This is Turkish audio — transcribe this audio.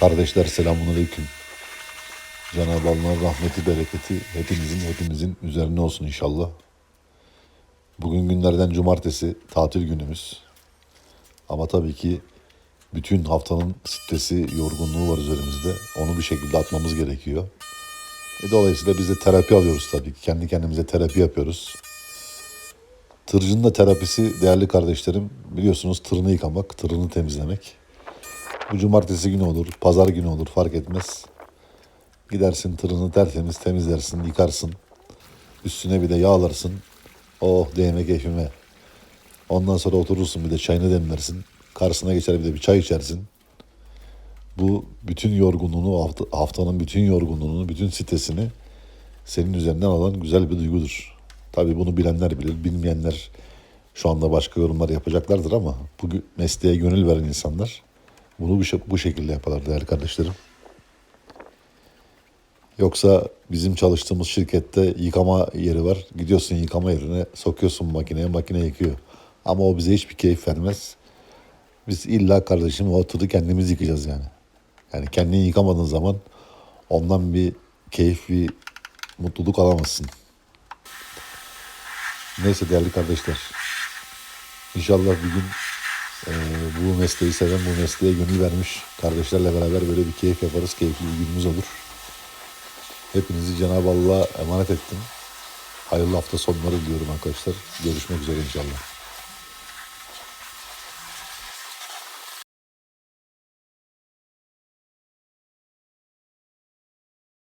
Kardeşler selamun aleyküm. Cenab-ı Allah'ın rahmeti, bereketi hepinizin hepimizin üzerine olsun inşallah. Bugün günlerden cumartesi, tatil günümüz. Ama tabii ki bütün haftanın stresi, yorgunluğu var üzerimizde. Onu bir şekilde atmamız gerekiyor. E dolayısıyla biz de terapi alıyoruz tabii ki. Kendi kendimize terapi yapıyoruz. Tırcının da terapisi değerli kardeşlerim biliyorsunuz tırını yıkamak, tırını temizlemek. Bu cumartesi günü olur, pazar günü olur fark etmez. Gidersin tırını tertemiz temizlersin, yıkarsın. Üstüne bir de yağlarsın. Oh değme keyfime. Ondan sonra oturursun bir de çayını demlersin. Karşısına geçer bir de bir çay içersin. Bu bütün yorgunluğunu, hafta- haftanın bütün yorgunluğunu, bütün stresini senin üzerinden alan güzel bir duygudur. Tabii bunu bilenler bilir, bilmeyenler şu anda başka yorumlar yapacaklardır ama bu mesleğe gönül veren insanlar bunu bu, bu şekilde yaparlar değerli kardeşlerim. Yoksa bizim çalıştığımız şirkette yıkama yeri var. Gidiyorsun yıkama yerine sokuyorsun makineye, makine yıkıyor. Ama o bize hiçbir keyif vermez. Biz illa kardeşim o tırı kendimiz yıkayacağız yani. Yani kendini yıkamadığın zaman ondan bir keyif, bir mutluluk alamazsın. Neyse değerli kardeşler. İnşallah bir gün eee, bu mesleği seven, bu mesleğe gönül vermiş kardeşlerle beraber böyle bir keyif yaparız. Keyifli bir günümüz olur. Hepinizi Cenab-ı Allah'a emanet ettim. Hayırlı hafta sonları diliyorum arkadaşlar. Görüşmek üzere inşallah.